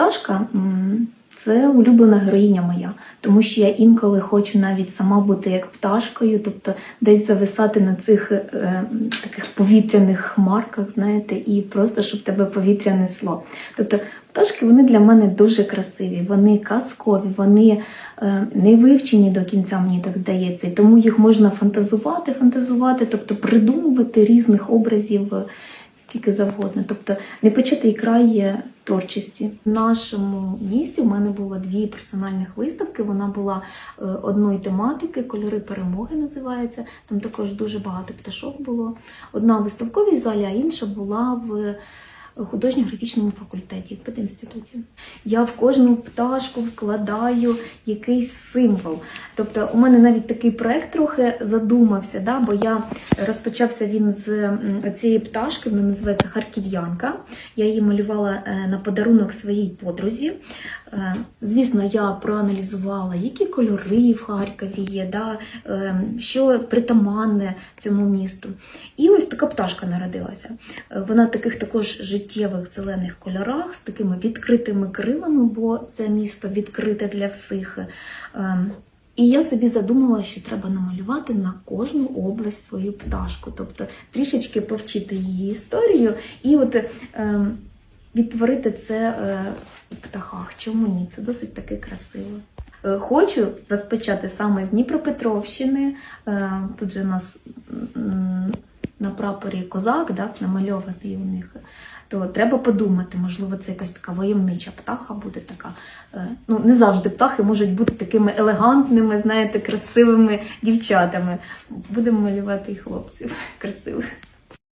пташка це улюблена героїня моя, тому що я інколи хочу навіть сама бути як пташкою, тобто десь зависати на цих е, таких повітряних хмарках, знаєте, і просто щоб тебе повітря несло. Тобто пташки вони для мене дуже красиві, вони казкові, вони е, не вивчені до кінця, мені так здається, і тому їх можна фантазувати, фантазувати, тобто придумувати різних образів. е, Скільки завгодно, тобто непочатий край творчості. В нашому місті в мене було дві персональних виставки. Вона була е, одної тематики, кольори перемоги називається. Там також дуже багато пташок було. Одна в виставковій залі, а інша була в художньо-графічному факультеті в пединституті. Я в кожну пташку вкладаю якийсь символ. Тобто, у мене навіть такий проект трохи задумався, да, бо я розпочався він з цієї пташки, вона називається Харків'янка. Я її малювала е, на подарунок своїй подрузі. Е, Звісно, я проаналізувала, які кольори в Харкові є, да, е, що притаманне цьому місту. І ось така пташка народилася. Вона в таких також життєвих зелених кольорах, з такими відкритими крилами, бо це місто відкрите для всіх. Е, І я собі задумала, що треба намалювати на кожну область свою пташку, тобто трішечки повчити її історію і от е, відтворити це е, в птахах. Чому ні? Це досить таки красиво. Е, Хочу розпочати саме з Дніпропетровщини. Е, Тут же у нас на прапорі козак, да, намальований у них. То треба подумати, можливо, це якась така войовнича птаха буде така. Е, Ну, не завжди птахи можуть бути такими елегантними, знаєте, красивими дівчатами. Будемо малювати і хлопців красивих.